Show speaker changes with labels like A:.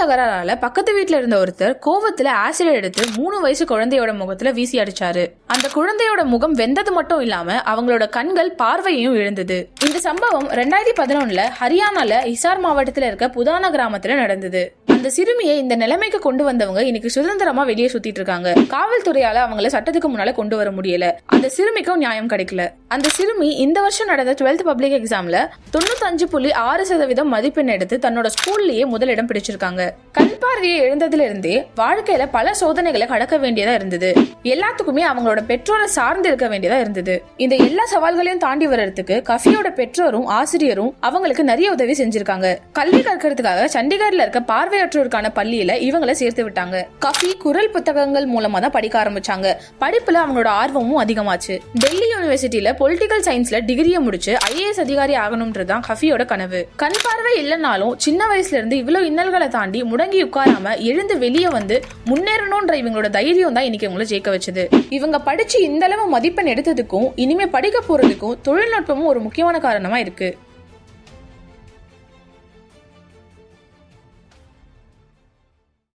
A: தகராறால பக்கத்து வீட்டுல இருந்த ஒருத்தர் கோவத்துல ஆசிட் எடுத்து மூணு வயசு குழந்தையோட முகத்துல வீசி அடிச்சாரு. அந்த குழந்தையோட முகம் வெந்தது மட்டும் இல்லாம அவங்களோட கண்கள் பார்வையையும் இழந்தது. இந்த சம்பவம் ரெண்டாயிரத்தி பதினொன்னுல ஹரியானால ஹிசார் மாவட்டத்துல இருக்க புதானா கிராமத்துல நடந்தது. அந்த சிறுமியை இந்த நிலைமைக்கு கொண்டு வந்தவங்க இன்னைக்கு சுதந்திரமா வெளியே சுத்திட்டு இருக்காங்க. காவல்துறையால அவங்கள சட்டத்துக்கு முன்னால கொண்டு வர முடியல. அந்த சிறுமிக்கும் நியாயம் கிடைக்கல. அந்த சிறுமி இந்த வருஷம் நடந்த 12th பப்ளிக் எக்ஸாம்ல தொண்ணூத்தஞ்சு புள்ளி ஆறு சதவீதம் மதிப்பெண் எடுத்து தன்னோட ஸ்கூல்லயே முதலிடம் பிடிச்சிருக்காங்க. பார்வையை எழுந்ததுல வாழ்க்கையில பல சோதனைகளை கடக்க வேண்டியதா இருந்தது. எல்லாத்துக்குமே அவங்களோட பெற்றோரை சார்ந்து இருக்க வேண்டியதா இருந்தது. இந்த எல்லா சவால்களையும் தாண்டி வர்றதுக்கு கஃபியோட பெற்றோரும் ஆசிரியரும் அவங்களுக்கு நிறைய உதவி செஞ்சிருக்காங்க. கல்வி கற்கிறதுக்காக சண்டிகர்ல இருக்க பார்வையற்றோருக்கான பள்ளியில இவங்களை சேர்த்து விட்டாங்க. கஃபி குரல் புத்தகங்கள் மூலமா தான் படிக்க ஆரம்பிச்சாங்க. படிப்புல அவங்களோட ஆர்வமும் அதிகமாச்சு. டெல்லி யூனிவர்சிட்டியில பொலிட்டிக்கல் சயின்ஸ்ல டிகிரியை முடிச்சு ஐஏஎஸ் அதிகாரி ஆகணும்ன்றதுதான் கஃபியோட கனவு. கண் பார்வை இல்லைனாலும் சின்ன வயசுல இருந்து இவ்வளவு இன்னல்களை தாண்டி முடங்கி உட்காராம எழுந்து வெளியே வந்து முன்னேறணும்ன்ற இவங்களோட தைரியம் தான் இன்னைக்கு இவங்களை ஜெயிக்க வச்சது. இவங்க படிச்சு இந்த அளவு மதிப்பெண் எடுத்ததுக்கும் இனிமே படிக்க போறதுக்கும் தொழில்நுட்பமும் ஒரு முக்கியமான காரணமா இருக்கு.